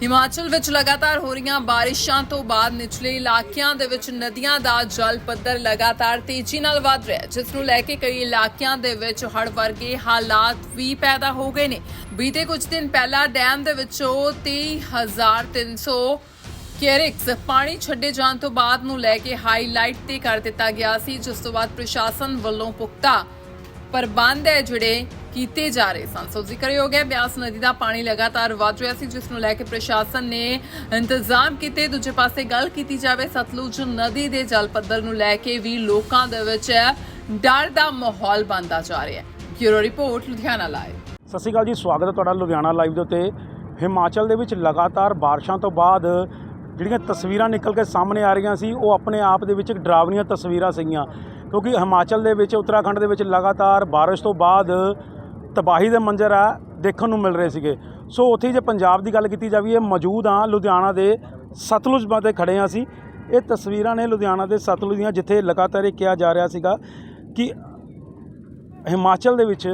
ਹਿਮਾਚਲ ਵਿੱਚ ਲਗਾਤਾਰ ਹੋ ਰਹੀਆਂ ਬਾਰਿਸ਼ਾਂ ਤੋਂ ਬਾਅਦ ਨਿਚਲੇ ਇਲਾਕਿਆਂ ਦੇ ਵਿੱਚ ਨਦੀਆਂ ਦਾ ਜਲ ਪੱਧਰ ਲਗਾਤਾਰ ਤੇਜ਼ੀ ਨਾਲ ਵਧ ਰਿਹਾ ਹੈ, ਜਿਸ ਨੂੰ ਲੈ ਕੇ ਕਈ ਇਲਾਕਿਆਂ ਦੇ ਵਿੱਚ ਹੜ੍ਹ ਵਰਗੇ ਹਾਲਾਤ ਵੀ ਪੈਦਾ ਹੋ ਗਏ ਨੇ। ਬੀਤੇ ਕੁਝ ਦਿਨ ਪਹਿਲਾਂ ਡੈਮ ਦੇ ਵਿੱਚੋਂ 23300 ਕੈਰਿਕਸ ਪਾਣੀ ਛੱਡੇ ਜਾਣ ਤੋਂ ਬਾਅਦ ਨੂੰ ਲੈ ਕੇ ਹਾਈਲਾਈਟ ਤੇ ਕਰ ਦਿੱਤਾ ਗਿਆ ਸੀ, ਜਿਸ ਤੋਂ ਬਾਅਦ ਪ੍ਰਸ਼ਾਸਨ ਵੱਲੋਂ ਪੁਖਤਾ ਪ੍ਰਬੰਧ ਹੈ ਜਿਹੜੇ ਕੀਤੇ ਜਾ ਰਹੇ ਸਨ। ਸੋ ਜ਼ਿਕਰਯੋਗ ਹੈ ਬਿਆਸ ਨਦੀ ਦਾ ਪਾਣੀ ਲਗਾਤਾਰ ਵਧ ਰਿਹਾ ਸੀ, ਜਿਸ ਨੂੰ ਲੈ ਕੇ ਪ੍ਰਸ਼ਾਸਨ ਨੇ ਇੰਤਜ਼ਾਮ ਕੀਤੇ। ਦੂਜੇ ਪਾਸੇ ਗੱਲ ਕੀਤੀ ਜਾਵੇ, ਸਤਲੁਜ ਨਦੀ ਦੇ ਜਲ ਪੱਧਰ ਨੂੰ ਲੈ ਕੇ ਵੀ ਲੋਕਾਂ ਦੇ ਵਿੱਚ ਡਰ ਦਾ ਮਾਹੌਲ ਬਣਦਾ ਜਾ ਰਿਹਾ ਹੈ। Bureau report, Ludhiana live. ਸਤਿ ਸ਼੍ਰੀ ਅਕਾਲ ਜੀ, ਸਵਾਗਤ ਹੈ ਤੁਹਾਡਾ ਲੁਧਿਆਣਾ ਲਾਈਵ ਦੇ ਉੱਤੇ। ਹਿਮਾਚਲ ਦੇ ਵਿੱਚ ਲਗਾਤਾਰ ਬਾਰਿਸ਼ਾਂ ਤੋਂ ਬਾਅਦ ਜਿਹੜੀਆਂ ਤਸਵੀਰਾਂ ਨਿਕਲ ਕੇ ਸਾਹਮਣੇ ਆ ਰਹੀਆਂ ਸੀ, ਉਹ ਆਪਣੇ ਆਪ ਦੇ ਵਿੱਚ ਇੱਕ ਡਰਾਵਣੀਆਂ ਤਸਵੀਰਾਂ ਸੀਗੀਆਂ। ਕਿਉਂਕਿ ਹਿਮਾਚਲ ਦੇ ਵਿੱਚ, ਉੱਤਰਾਖੰਡ ਦੇ ਵਿੱਚ ਲਗਾਤਾਰ ਬਾਰਿਸ਼ ਤੋਂ ਬਾਅਦ ਤਬਾਹੀ ਦੇ ਮੰਜ਼ਰ ਆ, ਦੇਖਣ ਨੂੰ ਮਿਲ ਰਹੇ ਸੀਗੇ। ਸੋ ਉੱਥੇ ਜੇ ਪੰਜਾਬ ਦੀ ਗੱਲ ਕੀਤੀ ਜਾਵੇ, ਇਹ ਮੌਜੂਦ ਆ ਲੁਧਿਆਣਾ ਦੇ ਸਤਲੁਜ ਬਾਤੇ ਖੜੇ ਆ ਸੀ ਇਹ ਤਸਵੀਰਾਂ ਨੇ ਲੁਧਿਆਣਾ ਦੇ ਸਤਲੁਜ ਦੀਆਂ, ਜਿੱਥੇ ਲਗਾਤਾਰ ਇਹ ਕਿਹਾ ਜਾ ਰਿਹਾ ਸੀਗਾ ਕਿ ਹਿਮਾਚਲ ਦੇ ਵਿੱਚ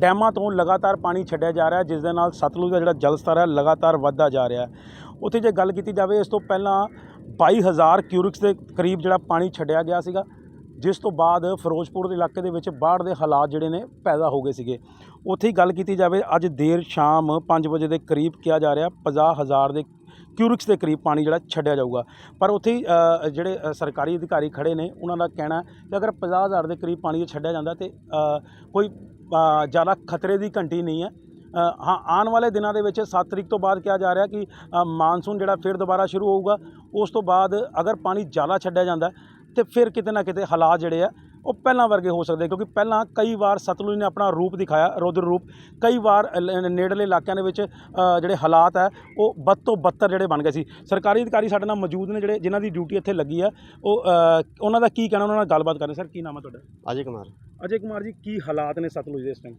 ਡੈਮਾਂ ਤੋਂ ਲਗਾਤਾਰ ਪਾਣੀ ਛੱਡਿਆ ਜਾ ਰਿਹਾ, ਜਿਸ ਦੇ ਨਾਲ ਸਤਲੁਜ ਦਾ ਜਿਹੜਾ ਜਲ ਸਤਰ ਹੈ ਲਗਾਤਾਰ ਵੱਧਦਾ ਜਾ ਰਿਹਾ ਉੱਥੇ ਜੇ ਗੱਲ ਕੀਤੀ ਜਾਵੇ, ਇਸ ਤੋਂ ਪਹਿਲਾਂ 22000 ਕਿਊਰਿਕਸ ਦੇ ਕਰੀਬ ਜਿਹੜਾ ਪਾਣੀ ਛੱਡਿਆ ਗਿਆ ਸੀਗਾ। ਜਿਸ ਤੋਂ ਬਾਅਦ ਫਿਰੋਜ਼ਪੁਰ ਦੇ ਇਲਾਕੇ ਦੇ ਵਿੱਚ ਬਾੜ ਦੇ ਹਾਲਾਤ ਜਿਹੜੇ ਨੇ ਪੈਦਾ ਹੋ ਗਏ ਸੀਗੇ। ਉੱਥੇ ਹੀ ਗੱਲ ਕੀਤੀ ਜਾਵੇ ਅੱਜ ਦੇਰ ਸ਼ਾਮ 5 ਵਜੇ ਦੇ ਕਰੀਬ ਕਿਹਾ ਜਾ ਰਿਹਾ 50000 ਦੇ ਕਿਊਰਿਕਸ ਦੇ ਕਰੀਬ ਪਾਣੀ ਜਿਹੜਾ ਛੱਡਿਆ ਜਾਊਗਾ। ਪਰ ਉੱਥੇ ਹੀ, ਜਿਹੜੇ ਸਰਕਾਰੀ ਅਧਿਕਾਰੀ ਖੜੇ ਨੇ ਉਹਨਾਂ ਦਾ ਕਹਿਣਾ ਕਿ ਅਗਰ 50000 ਦੇ ਕਰੀਬ ਪਾਣੀ ਛੱਡਿਆ ਜਾਂਦਾ ਤੇ ਕੋਈ ਜ਼ਿਆਦਾ ਖਤਰੇ ਦੀ ਘੰਟੀ ਨਹੀਂ ਹੈ। ਹਾਂ ਆਉਣ ਵਾਲੇ ਦਿਨਾਂ ਦੇ ਵਿੱਚ 7 ਤਰੀਕ ਤੋਂ ਬਾਅਦ ਕਿਹਾ ਜਾ ਰਿਹਾ ਕਿ ਮਾਨਸੂਨ ਜਿਹੜਾ ਫਿਰ ਦੁਬਾਰਾ ਸ਼ੁਰੂ ਹੋਊਗਾ। ਉਸ ਤੋਂ ਬਾਅਦ ਅਗਰ ਪਾਣੀ ਜ਼ਿਆਦਾ ਛੱਡਿਆ ਜਾਂਦਾ ਤੇ ਫਿਰ ਕਿਤੇ ਨਾ ਕਿਤੇ ਹਾਲਾਤ ਜਿਹੜੇ ਆ ਉਹ ਪਹਿਲਾਂ ਵਰਗੇ ਹੋ ਸਕਦੇ ਕਿਉਂਕਿ ਪਹਿਲਾਂ ਕਈ ਵਾਰ ਸਤਲੁਜ ਨੇ ਆਪਣਾ ਰੂਪ ਦਿਖਾਇਆ ਰੌਦਰ ਰੂਪ। ਕਈ ਵਾਰ ਨੇੜਲੇ ਇਲਾਕਿਆਂ ਦੇ ਵਿੱਚ ਜਿਹੜੇ ਹਾਲਾਤ ਹੈ ਉਹ ਬਦ ਤੋਂ ਬੱਤਰ ਜਿਹੜੇ ਬਣ ਗਏ ਸੀ। ਸਰਕਾਰੀ ਅਧਿਕਾਰੀ ਸਾਡੇ ਨਾਲ ਮੌਜੂਦ ਨੇ ਜਿਹੜੇ ਜਿਨ੍ਹਾਂ ਦੀ ਡਿਊਟੀ ਇੱਥੇ ਲੱਗੀ ਹੈ ਉਹ ਉਹਨਾਂ ਦਾ ਕੀ ਕਹਿਣਾ ਉਹਨਾਂ ਨਾਲ ਗੱਲਬਾਤ ਕਰਦੇ ਸਰ ਕੀ ਨਾਮ ਹੈ ਤੁਹਾਡਾ? ਅਜੇ ਕੁਮਾਰ। ਅਜੇ ਕੁਮਾਰ ਜੀ ਕੀ ਹਾਲਾਤ ਨੇ ਸਤਲੁਜ ਦੇ ਇਸ ਟਾਈਮ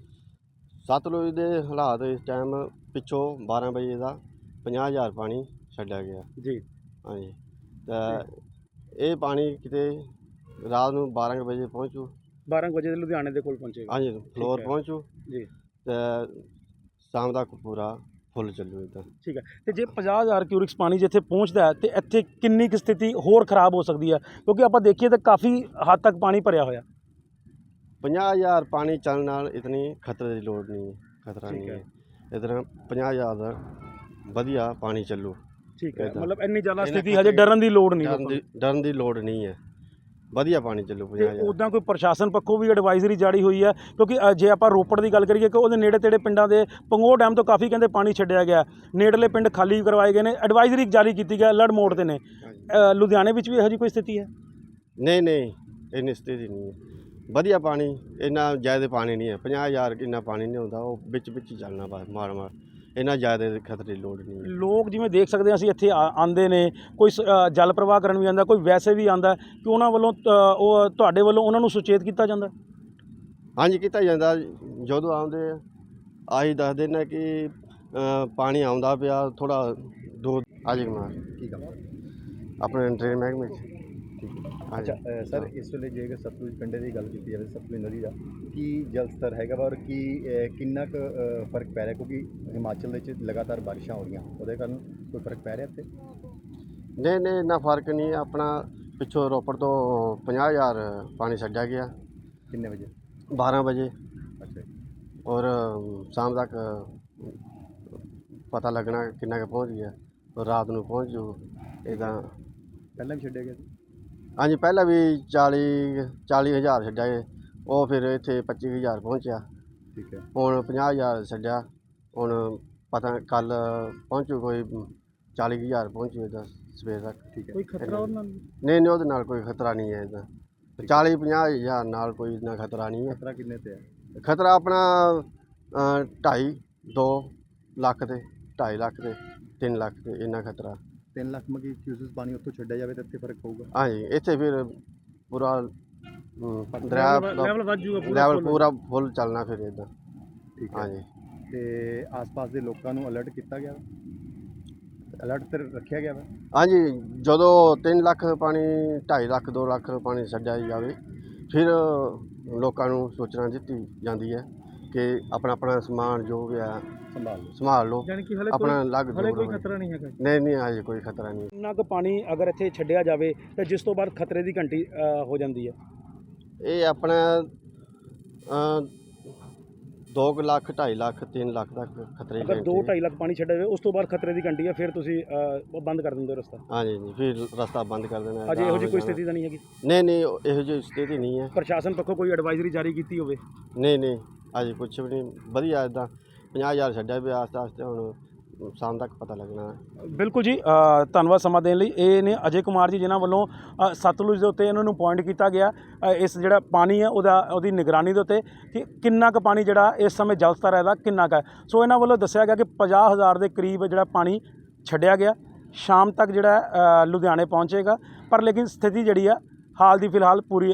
ਸਤਲੁਜ ਦੇ ਹਾਲਾਤ ਇਸ ਟਾਈਮ ਪਿੱਛੋਂ 12 ਵਜੇ ਦਾ 50000 ਪਾਣੀ ਛੱਡਿਆ ਗਿਆ। ਜੀ। ਹਾਂਜੀ। ਤਾਂ ਇਹ ਪਾਣੀ ਕਿਤੇ ਰਾਤ ਨੂੰ 12 ਕੁ ਵਜੇ ਪਹੁੰਚੂ। 12 ਵਜੇ ਦੇ ਲੁਧਿਆਣੇ ਦੇ ਕੋਲ ਪਹੁੰਚੇਗਾ। ਹਾਂਜੀ ਫਲੋਰ ਹੈ। ਪਹੁੰਚੂ। ਜੀ। ਤੇ ਸ਼ਾਮ ਤੱਕ ਪੂਰਾ ਫੁੱਲ ਚੱਲੂ ਇਦਾਂ ਠੀਕ ਹੈ। ਤੇ ਜੇ 50000 ਕਿਊਰਿਕਸ ਪਾਣੀ ਜਿੱਥੇ ਪਹੁੰਚਦਾ ਹੈ ਤੇ ਇੱਥੇ ਕਿੰਨੀ ਕੁ ਸਥਿਤੀ ਹੋਰ ਖਰਾਬ ਹੋ ਸਕਦੀ ਹੈ? ਕਿਉਂਕਿ ਆਪਾਂ ਦੇਖੀਏ ਤਾਂ ਕਾਫੀ ਹੱਦ ਤੱਕ ਪਾਣੀ ਭਰਿਆ ਹੋਇਆ। 50000 ਪਾਣੀ ਚੱਲਣ ਨਾਲ ਇਤਨੀ ਖਤਰੇ ਦੀ ਲੋੜ ਨਹੀਂ ਹੈ। ਖਤਰਾ ਠੀਕ ਨਹੀਂ ਹੈ। ਹੈ। ਇਤਨਾ 50000 ਦਾ ਵਧੀਆ ਪਾਣੀ ਚੱਲੂ। ਠੀਕ ਹੈ। ਮਤਲਬ ਇੰਨੀ ਜ਼ਿਆਦਾ ਸਥਿਤੀ ਹਜੇ ਡਰਨ ਦੀ ਲੋੜ ਨਹੀਂ ਡਰਨ ਦੀ ਡਰਨ ਦੀ ਲੋੜ ਨਹੀਂ ਹੈ। ਵਧੀਆ ਪਾਣੀ ਚੱਲੂ। ਤੇ 50000 ਉਦਾਂ ਕੋਈ ਪ੍ਰਸ਼ਾਸਨ ਪੱਖੋਂ ਵੀ ਐਡਵਾਈਜ਼ਰੀ ਜਾਰੀ ਹੋਈ ਹੈ ਕਿਉਂਕਿ ਅ, ਜੇ ਆਪਾਂ ਰੋਪੜ ਦੀ ਗੱਲ ਕਰੀਏ ਕਿ ਉਹਦੇ ਨੇੜੇ ਤੇੜੇ ਪਿੰਡਾਂ ਦੇ ਪੰਗੋ ਡੈਮ ਤੋਂ ਕਾਫੀ ਕਹਿੰਦੇ ਪਾਣੀ ਛੱਡਿਆ ਗਿਆ। ਨੇੜਲੇ ਪਿੰਡ ਖਾਲੀ ਕਰਵਾਏ ਗਏ ਨੇ। ਐਡਵਾਈਜ਼ਰੀ ਜਾਰੀ ਕੀਤੀ ਗਿਆ ਅਲਰਟ ਮੋਡ ਤੇ ਨੇ। ਅ, ਲੁਧਿਆਣੇ ਵਿੱਚ ਵੀ ਇਹੋ ਜਿਹੀ ਕੋਈ ਸਥਿਤੀ ਹੈ? ਨਹੀਂ ਨਹੀਂ ਇੰਨੀ ਸਥਿਤੀ ਨਹੀਂ ਹੈ। ਵਧੀਆ ਪਾਣੀ ਇੰਨਾ ਜ਼ਿਆਦਾ ਪਾਣੀ ਨਹੀਂ ਹੈ। 50000 ਇੰਨਾ ਪਾਣੀ ਨਹੀਂ ਹੁੰਦਾ ਉਹ ਵਿੱਚ ਵਿੱਚ ਹੀ ਚੱਲਣਾ ਬਸ ਮਾਰ ਮਾਰ ਇੰਨਾ ਜ਼ਿਆਦਾ ਖਤਰੇ ਦੀ ਲੋੜ ਨਹੀਂ ਲੋਕ ਜਿਵੇਂ ਦੇਖ ਸਕਦੇ ਹਾਂ ਅਸੀਂ ਇੱਥੇ ਆ- ਆਉਂਦੇ ਨੇ ਕੋਈ ਸ- ਅ, ਜਲ ਪ੍ਰਵਾਹ ਕਰਨ ਵੀ ਆਉਂਦਾ ਕੋਈ ਵੈਸੇ ਵੀ ਆਉਂਦਾ ਕਿ ਉਹਨਾਂ ਵੱਲੋਂ ਅ, ਉਹ ਤੁਹਾਡੇ ਵੱਲੋਂ ਉਹਨਾਂ ਨੂੰ ਸੁਚੇਤ ਕੀਤਾ ਜਾਂਦਾ? ਹਾਂਜੀ ਕੀਤਾ ਜਾਂਦਾ। ਜਦੋਂ ਆਉਂਦੇ ਆ, ਆਹੀ ਦੱਸਦੇ ਨੇ ਕਿ ਅ, ਪਾਣੀ ਆਉਂਦਾ ਪਿਆ ਥੋੜਾ ਦੋ ਅਜੇ ਕੁਮਾਰ ਠੀਕ ਆ ਆਪਣੇ ਟ੍ਰੇਨ ਚ ਹਾਂਜੀ। ਅੱਛਾ ਅ, ਸਰ ਇਸ ਵੇਲੇ ਜੇਕਰ ਸਤਲੁਜ ਕੰਢੇ ਦੀ ਗੱਲ ਕੀਤੀ ਜਾਵੇ ਸਤਲੁਜ ਨਦੀ ਦਾ ਕੀ ਜਲ ਸਤਰ ਹੈਗਾ ਵਾ ਔਰ ਕੀ ਅ, ਕਿੰਨਾ ਕੁ ਅ, ਫ਼ਰਕ ਪੈ ਰਿਹਾ? ਕਿਉਂਕਿ ਹਿਮਾਚਲ ਦੇ ਵਿੱਚ ਲਗਾਤਾਰ ਬਾਰਿਸ਼ਾਂ ਹੋ ਰਹੀਆਂ। ਉਹਦੇ ਕਾਰਨ ਕੋਈ ਫ਼ਰਕ ਪੈ ਰਿਹਾ ਇੱਥੇ? ਨਹੀਂ ਨਹੀਂ ਇੰਨਾ ਫ਼ਰਕ ਨਹੀਂ ਹੈ। ਆਪਣਾ ਪਿੱਛੋਂ ਰੋਪੜ ਤੋਂ 50000 ਪਾਣੀ ਛੱਡਿਆ ਗਿਆ। ਕਿੰਨੇ ਵਜੇ? 12 ਵਜੇ। ਅੱਛਾ ਜੀ। ਔਰ ਅਮ, ਸ਼ਾਮ ਤੱਕ ਪਤਾ ਲੱਗਣਾ ਕਿੰਨਾ ਕੁ ਪਹੁੰਚ ਗਿਆ। ਔਰ ਰਾਤ ਨੂੰ ਪਹੁੰਚ ਜੂ ਇਦਾਂ ਪਹਿਲਾਂ ਵੀ ਛੱਡਿਆ ਗਿਆ ਸੀ? ਹਾਂਜੀ ਪਹਿਲਾਂ ਵੀ 40 40000 ਛੱਡਿਆ ਏ। ਉਹ ਫਿਰ ਇੱਥੇ 25000 ਪਹੁੰਚਿਆ। ਠੀਕ ਹੈ। ਹੁਣ 50000 ਛੱਡਿਆ। ਹੁਣ ਪਤਾ ਕੱਲ ਪਹੁੰਚੂ ਕੋਈ 40000 ਪਹੁੰਚੂ ਇਦਾਂ ਸਵੇਰ ਤੱਕ। ਠੀਕ ਹੈ। ਕੋਈ ਖਤਰਾ ਉਹਨਾਂ ਨੂੰ? ਨਹੀਂ ਨਹੀਂ ਉਹਦੇ ਨਾਲ ਕੋਈ ਖਤਰਾ ਨਹੀਂ ਹੈ ਇਦਾਂ 40 50000 ਨਾਲ ਕੋਈ ਇੰਨਾ ਖਤਰਾ ਨਹੀਂ ਹੈ। ਖਤਰਾ ਕਿੰਨੇ ਤੇ ਹੈ ਖਤਰਾ ਆਪਣਾ ਅ, ਢਾਈ 2 ਲੱਖ ਤੇ 2.5 ਲੱਖ ਤੇ 3 ਲੱਖ ਤੇ ਇੰਨਾ ਖਤਰਾ। 3 ਲੱਖ ਮਗੀ ਕਿਊਸਿਸ ਪਾਣੀ ਉੱਥੋਂ ਛੱਡਿਆ ਜਾਵੇ ਤਾਂ ਇੱਥੇ ਫ਼ਰਕ ਪਊਗਾ। ਹਾਂਜੀ ਇੱਥੇ ਫਿਰ ਪੂਰਾ ਅਮ, ਦਰਿਆ ਲੈਵਲ ਵੱਧ ਜੂਗਾ ਪੂਰਾ ਲੈਵਲ। ਪੂਰਾ ਫੁੱਲ ਚੱਲਣਾ ਫਿਰ ਇਦਾਂ ਠੀਕ ਹੈ। ਹਾਂਜੀ। ਤੇ ਆਸ-ਪਾਸ ਦੇ ਲੋਕਾਂ ਨੂੰ ਅਲਰਟ ਕੀਤਾ ਗਿਆ ਅਲਰਟ ਤੇ ਰੱਖਿਆ ਗਿਆ ਵਾ? ਹਾਂਜੀ ਜਦੋਂ 3 ਲੱਖ ਪਾਣੀ 2.5 ਲੱਖ 2 ਲੱਖ ਪਾਣੀ ਛੱਡਿਆ ਜਾਵੇ ਫਿਰ ਲੋਕਾਂ ਨੂੰ ਸੂਚਨਾ ਦਿੱਤੀ ਜਾਂਦੀ ਹੈ। ਕਿ ਆਪਣਾ ਆਪਣਾ ਸਮਾਨ ਜੋ ਵੀ ਆ ਸੰਭਾਲ ਲਓ। ਸੰਭਾਲ ਲਓ। ਯਾਨੀ ਕਿ ਹਲੇ ਆਪਣਾ ਲੱਗ ਹਲੇ ਕੋਈ। ਖਤਰਾ ਨਹੀਂ ਹੈਗਾ। ਨਹੀਂ ਨਹੀਂ ਹਜੇ ਕੋਈ ਖਤਰਾ ਨਹੀਂ। ਇੰਨਾ ਕੁ ਪਾਣੀ ਅਗਰ ਇੱਥੇ ਛੱਡਿਆ ਜਾਵੇ ਤੇ ਜਿਸ ਤੋਂ ਬਾਅਦ ਖਤਰੇ ਦੀ ਘੰਟੀ ਅ, ਹੋ ਜਾਂਦੀ ਹੈ। ਇਹ ਆਪਣਾ ਅ 2 ਲੱਖ 2.5 ਲੱਖ 3 ਲੱਖ ਤੱਕ ਖਤਰੇ ਦੀ ਅਗਰ 2 ਘੰਟੀ ਹੈ। 2.5 ਲੱਖ ਪਾਣੀ ਛੱਡਿਆ ਜਾਵੇ ਉਸ ਤੋਂ ਬਾਅਦ ਖਤਰੇ ਦੀ ਘੰਟੀ ਹੈ ਫਿਰ ਤੁਸੀਂ ਅ, ਬੰਦ ਕਰ ਦਿੰਦੇ ਹੋ ਰਸਤਾ। ਹਾਂਜੀ ਜੀ ਫਿਰ ਰਸਤਾ ਬੰਦ ਕਰ ਦੇਣਾ ਅਜੇ ਇਹੋ ਜਿਹੀ ਕੋਈ ਸਥਿਤੀ ਤਾਂ ਨਹੀਂ ਹੈਗੀ? ਨਹੀਂ ਨਹੀਂ ਉਹ ਇਹੋ ਜਿਹੀ ਸਥਿਤੀ ਨਹੀਂ ਹੈ। ਪ੍ਰਸ਼ਾਸਨ ਪੱਖੋਂ ਕੋਈ ਐਡਵਾਈਜ਼ਰੀ ਜਾਰੀ ਕੀਤੀ ਹੋਵੇ? ਨਹੀਂ ਨਹੀਂ। ਅਜੇ ਕੁਛ ਵੀ ਨਹੀਂ ਵਧੀਆ ਇਦਾਂ 50000 ਛੱਡਿਆ ਵੀ ਆਸਤੇ ਆਸਤੇ ਹੁਣ ਸ਼ਾਮ ਤੱਕ ਪਤਾ ਲੱਗਣਾ। ਬਿਲਕੁਲ ਜੀ ਅ, ਧੰਨਵਾਦ ਸਮਾਂ ਦੇਣ ਲਈ। ਇਹ ਨੇ ਅਜੇ ਕੁਮਾਰ ਜੀ ਜਿਨ੍ਹਾਂ ਵੱਲੋਂ ਅ, ਸਤਲੁਜ ਦੇ ਉੱਤੇ ਇਹਨਾਂ ਨੂੰ ਪੁਆਇੰਟ ਕੀਤਾ ਗਿਆ। ਅ, ਇਸ ਜਿਹੜਾ ਪਾਣੀ ਹੈ ਉਹਦਾ ਉਹਦੀ ਨਿਗਰਾਨੀ ਦੇ ਉੱਤੇ ਕਿ ਕਿੰਨਾ ਕੁ ਪਾਣੀ ਜਿਹੜਾ ਇਸ ਸਮੇਂ ਜਲ ਸਤਰ ਇਹਦਾ ਕਿੰਨਾ ਕੁ ਹੈ। ਸੋ ਇਹਨਾਂ ਵੱਲੋਂ ਦੱਸਿਆ ਗਿਆ ਕਿ 50000 ਦੇ ਕਰੀਬ ਜਿਹੜਾ ਪਾਣੀ ਛੱਡਿਆ ਗਿਆ। ਸ਼ਾਮ ਤੱਕ ਜਿਹੜਾ ਅ, ਲੁਧਿਆਣੇ ਪਹੁੰਚੇਗਾ। ਪਰ ਲੇਕਿਨ ਸਥਿਤੀ ਜਿਹੜੀ ਆ ਹਾਲ ਦੀ ਫਿਲਹਾਲ ਪੂਰੀ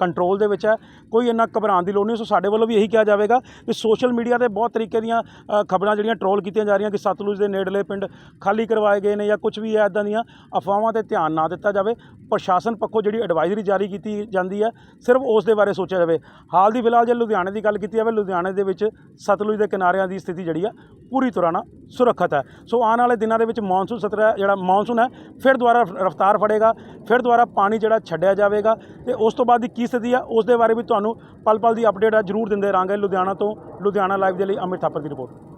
ਕੰਟਰੋਲ ਦੇ ਵਿੱਚ ਹੈ। ਕੋਈ ਇੰਨਾ ਘਬਰਾਉਣ ਦੀ ਲੋੜ ਨਹੀਂ। ਸੋ ਸਾਡੇ ਵੱਲੋਂ ਵੀ ਇਹੀ ਕਿਹਾ ਜਾਵੇਗਾ ਕਿ ਸੋਸ਼ਲ ਮੀਡੀਆ ਤੇ ਬਹੁਤ ਤਰੀਕੇ ਦੀਆਂ ਖਬਰਾਂ ਜਿਹੜੀਆਂ ਟਰੋਲ ਕੀਤੀਆਂ ਜਾ ਰਹੀਆਂ ਕਿ ਸਤਲੁਜ ਦੇ ਨੇੜਲੇ ਪਿੰਡ ਖਾਲੀ ਕਰਵਾਏ ਗਏ ਨੇ ਜਾਂ ਕੁਝ ਵੀ ਹੈ ਇਦਾਂ ਦੀਆਂ ਅਫਵਾਹਾਂ ਤੇ ਧਿਆਨ ਨਾ ਦਿੱਤਾ ਜਾਵੇ। ਪ੍ਰਸ਼ਾਸਨ ਪੱਖੋਂ ਜਿਹੜੀ ਐਡਵਾਈਜ਼ਰੀ ਜਾਰੀ ਕੀਤੀ ਜਾਂਦੀ ਹੈ, ਸਿਰਫ ਉਸ ਦੇ ਬਾਰੇ ਸੋਚਿਆ ਜਾਵੇ। ਹਾਲ ਦੀ ਫਿਲਹਾਲ ਜੇ ਲੁਧਿਆਣੇ ਦੀ ਗੱਲ ਕੀਤੀ ਜਾਵੇ, ਲੁਧਿਆਣੇ ਦੇ ਵਿੱਚ ਸਤਲੁਜ ਦੇ ਕਿਨਾਰਿਆਂ ਦੀ ਸਥਿਤੀ ਜਿਹੜੀ ਆ, ਪੂਰੀ ਤਰ੍ਹਾਂ ਨਾਲ ਸੁਰੱਖਿਅਤ ਹੈ। ਸੋ ਆਉਣ ਵਾਲੇ ਦਿਨਾਂ ਦੇ ਵਿੱਚ ਮੌਨਸੂਨ ਸਤਰਾ, ਜਿਹੜਾ ਮੌਨਸੂਨ ਹੈ, ਫਿਰ ਦੁਬਾਰਾ ਰਫਤਾਰ ਫੜੇਗਾ, ਫਿਰ ਦੁਬਾਰਾ ਪਾਣੀ ਜਿਹੜਾ ਛੱਡਿਆ ਜਾਵੇਗਾ ਤੇ ਉਸ ਤੋਂ ਬਾਅਦ ਦੀ ਕੀ ਸਥਿਤੀ ਆ ਉਸ ਦੇ ਬਾਰੇ ਵੀ ਤੁਹਾਨੂੰ ਪਲ ਪਲ ਦੀ ਅਪਡੇਟ ਆ, ਜ਼ਰੂਰ ਦਿੰਦੇ ਰਹਾਂਗੇ ਲੁਧਿਆਣਾ ਤੋਂ, ਲੁਧਿਆਣਾ ਲਾਈਵ ਦੇ ਲਈ ਅਮਿਤ ਥਾਪਰ ਦੀ ਰਿਪੋਰਟ